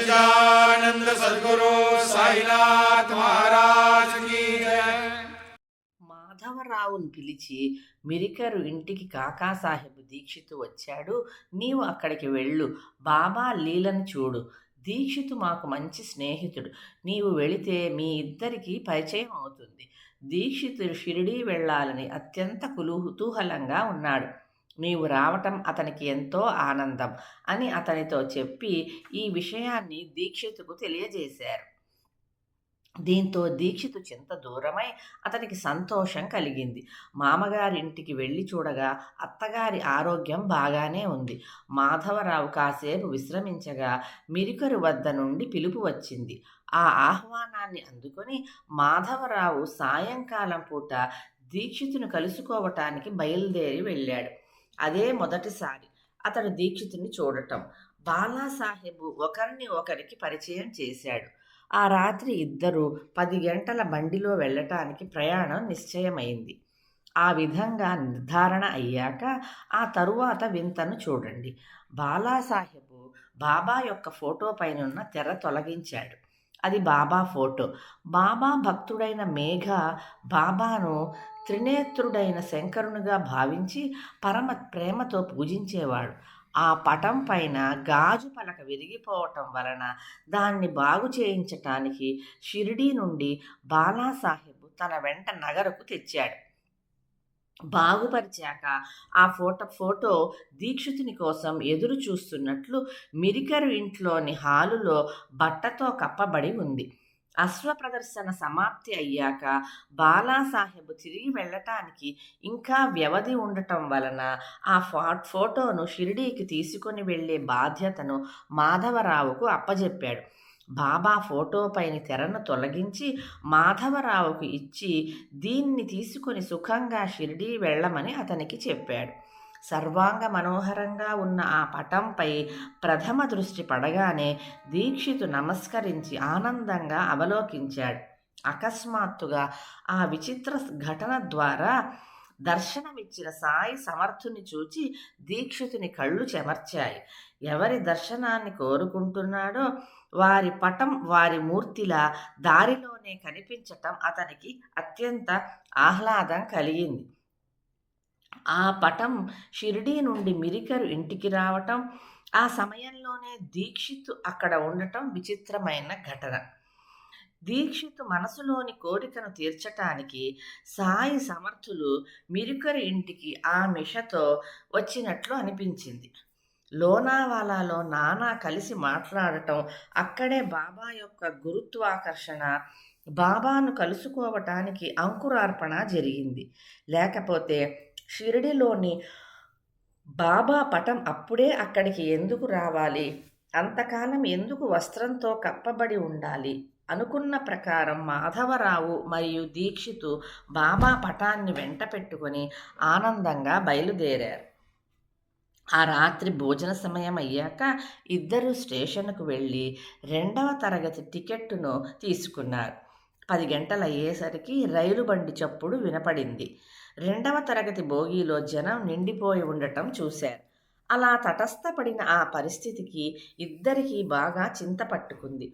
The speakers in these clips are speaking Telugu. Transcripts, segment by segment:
सच्चिदानंद सदगुरु साईनाथ महाराज की जय మాధవరావును పిలిచి మిరికరు ఇంటికి కాకాసాహెబ్ దీక్షితు వచ్చాడు నీవు అక్కడికి వెళ్ళు బాబా లీలను చూడు దీక్షితు మాకు మంచి స్నేహితుడు నీవు వెళితే మీ ఇద్దరికీ పరిచయం అవుతుంది దీక్షితుడు షిరిడీ వెళ్ళాలని అత్యంత కుతూహలంగా ఉన్నాడు నీవు రావటం అతనికి ఎంతో ఆనందం అని అతనితో చెప్పి ఈ విషయాన్ని దీక్షితుకు తెలియజేశారు. దీంతో దీక్షితు చింత దూరమై అతనికి సంతోషం కలిగింది. మామగారింటికి వెళ్ళి చూడగా అత్తగారి ఆరోగ్యం బాగానే ఉంది. మాధవరావు కాసేపు విశ్రమించగా మిరికరు వద్ద నుండి పిలుపు వచ్చింది. ఆ ఆహ్వానాన్ని అందుకొని మాధవరావు సాయంకాలం పూట దీక్షితును కలుసుకోవటానికి బయలుదేరి వెళ్ళాడు. అదే మొదటిసారి అతడు దీక్షితుని చూడటం. బాలాసాహెబు ఒకరిని ఒకరికి పరిచయం చేశాడు. ఆ రాత్రి ఇద్దరు పది గంటల బండిలో వెళ్ళటానికి ప్రయాణం నిశ్చయమైంది. ఆ విధంగా నిర్ధారణ అయ్యాక ఆ తరువాత వింతను చూడండి. బాలాసాహెబు బాబా యొక్క ఫోటో పైనున్న తెర తొలగించాడు. అది బాబా ఫోటో. బాబా భక్తుడైన మేఘ బాబాను త్రినేత్రుడైన శంకరునిగా భావించి పరమ ప్రేమతో పూజించేవాడు. ఆ పటం పైన గాజు పలక విరిగిపోవటం వలన దాన్ని బాగు చేయించటానికి షిరిడీ నుండి బాలాసాహెబ్ తన వెంట నగరకు తెచ్చాడు. బాగుపరిచాక ఆ ఫోటో ఫోటో దీక్షితుని కోసం ఎదురు చూస్తున్నట్లు మిరికరు ఇంట్లోని హాలులో బట్టతో కప్పబడి ఉంది. అశ్వ ప్రదర్శన సమాప్తి అయ్యాక బాలాసాహెబ్ తిరిగి వెళ్ళటానికి ఇంకా వ్యవధి ఉండటం వలన ఆ ఫోటోను షిరిడీకి తీసుకొని వెళ్ళే బాధ్యతను మాధవరావుకు అప్పజెప్పాడు. బాబా ఫోటో పైన తెరను తొలగించి మాధవరావుకు ఇచ్చి దీన్ని తీసుకొని సుఖంగా షిరిడీ వెళ్ళమని అతనికి చెప్పాడు. సర్వాంగ మనోహరంగా ఉన్న ఆ పటంపై ప్రథమ దృష్టి పడగానే దీక్షితు నమస్కరించి ఆనందంగా అవలోకించాడు. అకస్మాత్తుగా ఆ విచిత్ర ఘటన ద్వారా దర్శనమిచ్చిన సాయి సమర్థుని చూచి దీక్షితుని కళ్ళు చెమర్చాయి. ఎవరి దర్శనాన్ని కోరుకుంటున్నాడో వారి పటం వారి మూర్తిలా దారిలోనే కనిపించటం అతనికి అత్యంత ఆహ్లాదం కలిగింది. ఆ పటం షిరిడీ నుండి మిరికరు ఇంటికి రావటం ఆ సమయంలోనే దీక్షిత్ అక్కడ ఉండటం విచిత్రమైన ఘటన. దీక్షిత్ మనసులోని కోరికను తీర్చటానికి సాయి సమర్థులు మిరుకరి ఇంటికి ఆ మిషతో వచ్చినట్లు అనిపించింది. లోనావాలాలో నానా కలిసి మాట్లాడటం అక్కడే బాబా యొక్క గురుత్వాకర్షణ బాబాను కలుసుకోవటానికి అంకురార్పణ జరిగింది. లేకపోతే షిరిడిలోని బాబా పటం అప్పుడే అక్కడికి ఎందుకు రావాలి? అంతకాలం ఎందుకు వస్త్రంతో కప్పబడి ఉండాలి? అనుకున్న ప్రకారం మాధవరావు మరియు దీక్షితు బాబా పటాన్ని వెంట పెట్టుకొని ఆనందంగా బయలుదేరారు. ఆ రాత్రి భోజన సమయం అయ్యాక ఇద్దరు స్టేషన్కు వెళ్ళి రెండవ తరగతి టికెట్టును తీసుకున్నారు. పది గంటలు అయ్యేసరికి రైలు బండి చప్పుడు వినపడింది. రెండవ తరగతి బోగీలో జనం నిండిపోయి ఉండటం చూశారు. అలా తటస్థపడిన ఆ పరిస్థితికి ఇద్దరికీ బాగా చింత పట్టుకుంది.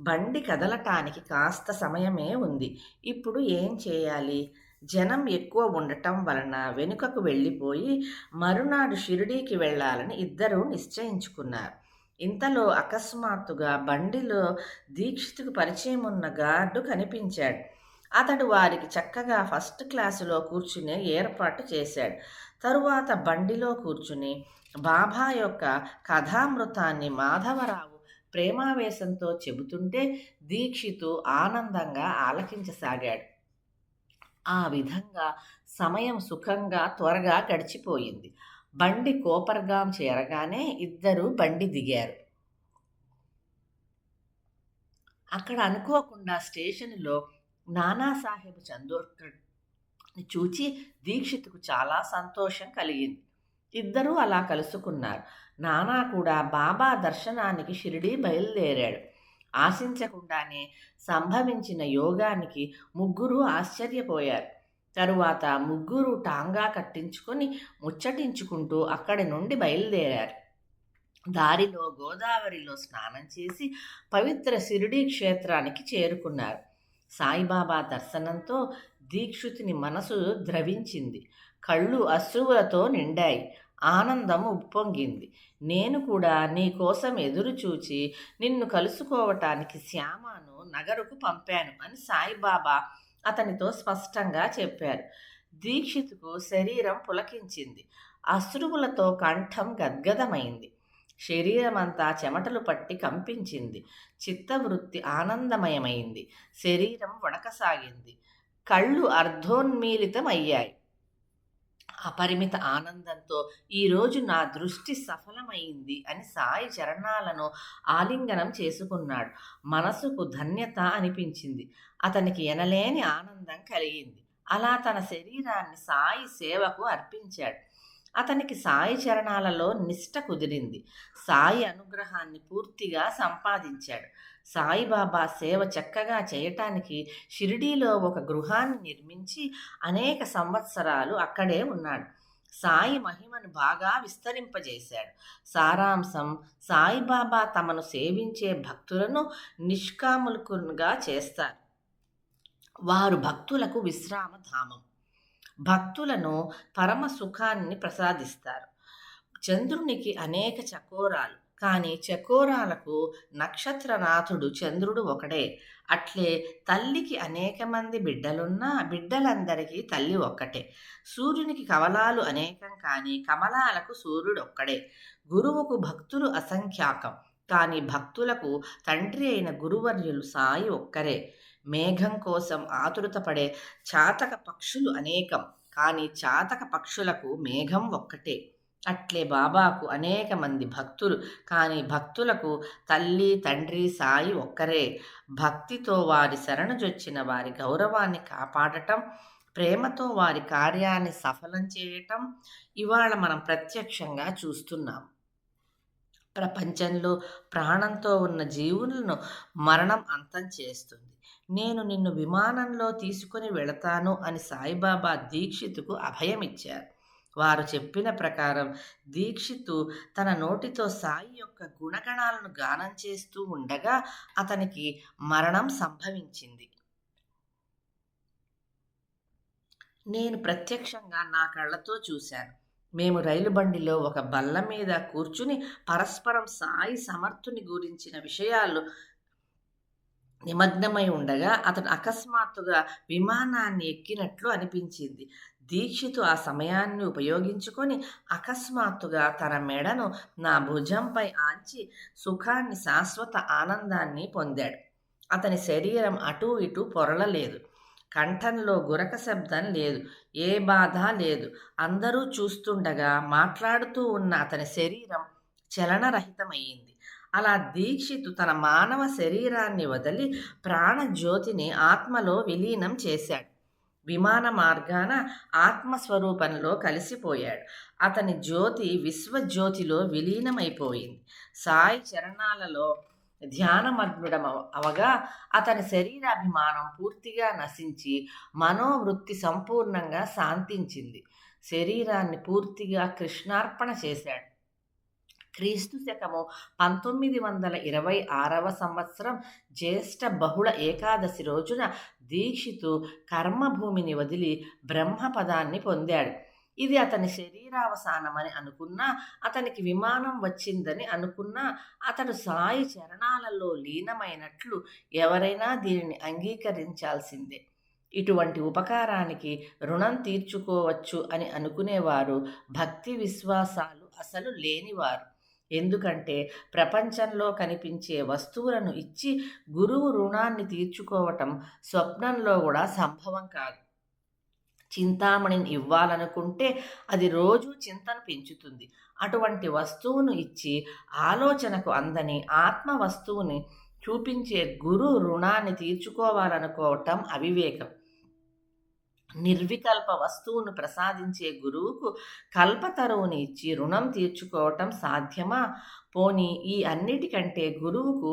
బండి కదలటానికి కాస్త సమయమే ఉంది. ఇప్పుడు ఏం చేయాలి? జనం ఎక్కువ ఉండటం వలన వెనుకకు వెళ్ళిపోయి మరునాడు షిరిడీకి వెళ్ళాలని ఇద్దరూ నిశ్చయించుకున్నారు. ఇంతలో అకస్మాత్తుగా బండిలో దీక్షితుకు పరిచయం ఉన్న గార్డు కనిపించాడు. అతడు వారికి చక్కగా ఫస్ట్ క్లాసులో కూర్చునే ఏర్పాటు చేశాడు. తరువాత బండిలో కూర్చుని బాబా యొక్క కథామృతాన్ని మాధవరావు ప్రేమావేశంతో చెబుతుంటే దీక్షితు ఆనందంగా ఆలకించసాగాడు. ఆ విధంగా సమయం సుఖంగా త్వరగా గడిచిపోయింది. బండి కోపర్గాం చేరగానే ఇద్దరు బండి దిగారు. అక్కడ అనుకోకుండా స్టేషన్లో నానాసాహెబ్ చందోర్కర్ చూచి దీక్షిత్కు చాలా సంతోషం కలిగింది. ఇద్దరూ అలా కలుసుకున్నారు. నానా కూడా బాబా దర్శనానికి షిరిడీ బయలుదేరాడు. ఆశించకుండానే సంభవించిన యోగానికి ముగ్గురు ఆశ్చర్యపోయారు. తరువాత ముగ్గురు టాంగా కట్టించుకొని ముచ్చటించుకుంటూ అక్కడి నుండి బయలుదేరారు. దారిలో గోదావరిలో స్నానం చేసి పవిత్ర షిరిడీ క్షేత్రానికి చేరుకున్నారు. సాయిబాబా దర్శనంతో దీక్షితుని మనసు ద్రవించింది. కళ్ళు అశ్రువులతో నిండాయి. ఆనందం ఉప్పొంగింది. నేను కూడా నీ కోసం నిన్ను కలుసుకోవటానికి శ్యామను నగరుకు పంపాను అని సాయిబాబా అతనితో స్పష్టంగా చెప్పారు. దీక్షితుకు శరీరం పులకించింది. అశ్రువులతో కంఠం గద్గదమైంది. శరీరమంతా చెమటలు పట్టి కంపించింది. చిత్తవృత్తి ఆనందమయమైంది. శరీరం వణకసాగింది. కళ్ళు అర్ధోన్మీలితమయ్యాయి. అపరిమిత ఆనందంతో ఈరోజు నా దృష్టి సఫలమైంది అని సాయి చరణాలను ఆలింగనం చేసుకున్నాడు. మనసుకు ధన్యత అనిపించింది. అతనికి ఎనలేని ఆనందం కలిగింది. అలా తన శరీరాన్ని సాయి సేవకు అర్పించాడు. అతనికి సాయి చరణాలలో నిష్ట కుదిరింది. సాయి అనుగ్రహాన్ని పూర్తిగా సంపాదించాడు. సాయిబాబా సేవ చక్కగా చేయటానికి షిరిడీలో ఒక గృహాన్ని నిర్మించి అనేక సంవత్సరాలు అక్కడే ఉన్నాడు. సాయి మహిమను బాగా విస్తరింపజేశాడు. సారాంశం సాయిబాబా తమను సేవించే భక్తులను నిష్కాములుగా చేస్తారు. వారు భక్తులకు విశ్రామధామం భక్తులను పరమ సుఖాన్ని ప్రసాదిస్తారు. చంద్రునికి అనేక చకోరాలు కానీ చకోరాలకు నక్షత్రనాథుడు చంద్రుడు ఒకడే. అట్లే తల్లికి అనేక మంది బిడ్డలున్నా బిడ్డలందరికీ తల్లి ఒక్కటే. సూర్యునికి కమలాలు అనేకం కానీ కమలాలకు సూర్యుడు ఒక్కడే. గురువుకు భక్తులు అసంఖ్యాకం కానీ భక్తులకు తండ్రి అయిన గురువర్యులు సాయి ఒక్కరే. మేఘం కోసం ఆతురతపడే చాతక పక్షులు అనేకం. కానీ చాతక పక్షులకు మేఘం ఒక్కటే. అట్లే బాబాకు అనేక మంది భక్తులు. కానీ భక్తులకు తల్లి తండ్రి సాయి ఒక్కరే. భక్తితో వారి శరణుజొచ్చిన వారి గౌరవాన్ని కాపాడటం ప్రేమతో వారి కార్యాన్ని సఫలం చేయటం ఇవాళ మనం ప్రత్యక్షంగా చూస్తున్నాం. ప్రపంచంలో ప్రాణంతో ఉన్న జీవులను మరణం అంతం చేస్తుంది. నేను నిన్ను విమానంలో తీసుకొని వెళతాను అని సాయిబాబా దీక్షితుకు అభయమిచ్చారు. వారు చెప్పిన ప్రకారం దీక్షితు తన నోటితో సాయి యొక్క గుణగణాలను గానం చేస్తూ ఉండగా అతనికి మరణం సంభవించింది. నేను ప్రత్యక్షంగా నా కళ్ళతో చూశాను. మేము రైలు బండిలో ఒక బల్ల మీద కూర్చుని పరస్పరం సాయి సమర్థుని గురించిన విషయాలు నిమగ్నమై ఉండగా అతను అకస్మాత్తుగా విమానాన్ని ఎక్కినట్లు అనిపించింది. దీక్షితు ఆ సమయాన్ని ఉపయోగించుకొని అకస్మాత్తుగా తన మెడను నా భుజంపై ఆంచి సుఖాన్ని శాశ్వత ఆనందాన్ని పొందాడు. అతని శరీరం అటూ ఇటూ పొరలలేదు. కంఠంలో గురక శబ్దం లేదు. ఏ బాధ లేదు. అందరూ చూస్తుండగా మాట్లాడుతూ ఉన్న అతని శరీరం చలనరహితమయ్యింది. అలా దీక్షితు తన మానవ శరీరాన్ని వదిలి ప్రాణజ్యోతిని ఆత్మలో విలీనం చేశాడు. విమాన మార్గాన ఆత్మస్వరూపంలో కలిసిపోయాడు. అతని జ్యోతి విశ్వజ్యోతిలో విలీనమైపోయింది. సాయి చరణాలలో ధ్యానమగ్నుడం అవగా అతని శరీరాభిమానం పూర్తిగా నశించి మనోవృత్తి సంపూర్ణంగా శాంతించింది. శరీరాన్ని పూర్తిగా కృష్ణార్పణ చేశాడు. క్రీస్తు శకము పంతొమ్మిది వందల ఇరవై ఆరవ సంవత్సరం జ్యేష్ఠ బహుళ ఏకాదశి రోజున దీక్షితు కర్మభూమిని వదిలి బ్రహ్మపదాన్ని పొందాడు. ఇది అతని శరీరావసానమని అనుకున్నా అతనికి విమానం వచ్చిందని అనుకున్నా అతడు సాయి చరణాలలో లీనమైనట్లు ఎవరైనా దీనిని అంగీకరించాల్సిందే. ఇటువంటి ఉపకారానికి రుణం తీర్చుకోవచ్చు అని అనుకునేవారు భక్తి విశ్వాసాలు అసలు లేనివారు. ఎందుకంటే ప్రపంచంలో కనిపించే వస్తువులను ఇచ్చి గురువు రుణాన్ని తీర్చుకోవటం స్వప్నంలో కూడా సంభవం కాదు. చింతామణిని ఇవ్వాలనుకుంటే అది రోజు చింతను పెంచుతుంది. అటువంటి వస్తువును ఇచ్చి ఆలోచనకు అందని ఆత్మ వస్తువుని చూపించే గురు రుణాన్ని తీర్చుకోవాలనుకోవటం అవివేకం. నిర్వికల్ప వస్తువును ప్రసాదించే గురువుకు కల్పతరువుని ఇచ్చి రుణం తీర్చుకోవటం సాధ్యమా? పోని ఈ అన్నిటికంటే గురువుకు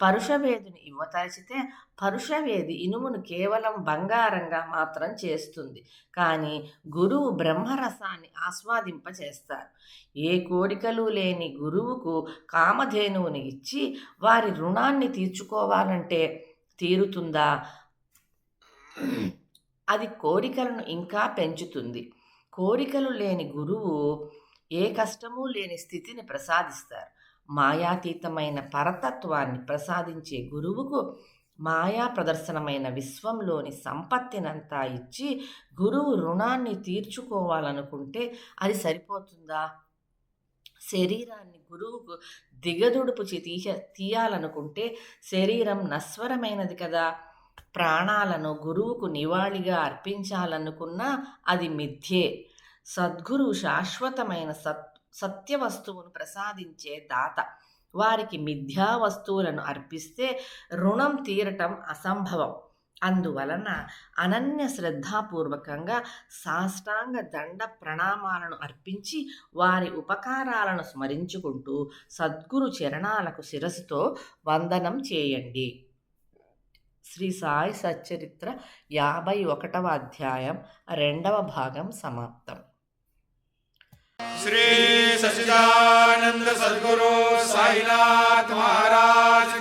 పరుషవేదిని ఇవ్వతలిచితే పరుషవేది ఇనుమును కేవలం బంగారంగా మాత్రం చేస్తుంది. కానీ గురువు బ్రహ్మరసాన్ని ఆస్వాదింపచేస్తారు. ఏ కోరికలు లేని గురువుకు కామధేనువుని ఇచ్చి వారి రుణాన్ని తీర్చుకోవాలంటే తీరుతుందా? అది కోరికలను ఇంకా పెంచుతుంది. కోరికలు లేని గురువు ఏ కష్టము లేని స్థితిని ప్రసాదిస్తారు. మాయాతీతమైన పరతత్వాన్ని ప్రసాదించే గురువుకు మాయా ప్రదర్శనమైన విశ్వంలోని సంపత్తినంతా ఇచ్చి గురువు రుణాన్ని తీర్చుకోవాలనుకుంటే అది సరిపోతుందా? శరీరాన్ని గురువుకు దిగదుడుపు తీయ తీయాలనుకుంటే శరీరం నశ్వరమైనది కదా? ప్రాణాలను గురువుకు నివాళిగా అర్పించాలనుకున్నా అది మిథ్యే. సద్గురు శాశ్వతమైన సత్ సత్య వస్తువును ప్రసాదించే దాత. వారికి మిథ్యా వస్తువులను అర్పిస్తే రుణం తీరటం అసంభవం. అందువలన అనన్య శ్రద్ధాపూర్వకంగా సాష్టాంగ దండ ప్రణామాలను అర్పించి వారి ఉపకారాలను స్మరించుకుంటూ సద్గురు చరణాలకు శిరస్సుతో వందనం చేయండి. శ్రీ సాయి సచ్చరిత్ర యాభై ఒకటవ అధ్యాయం రెండవ భాగం సమాప్తం. శ్రీ సచిదానంద సద్గురు సాయినాథ్ మహారాజ్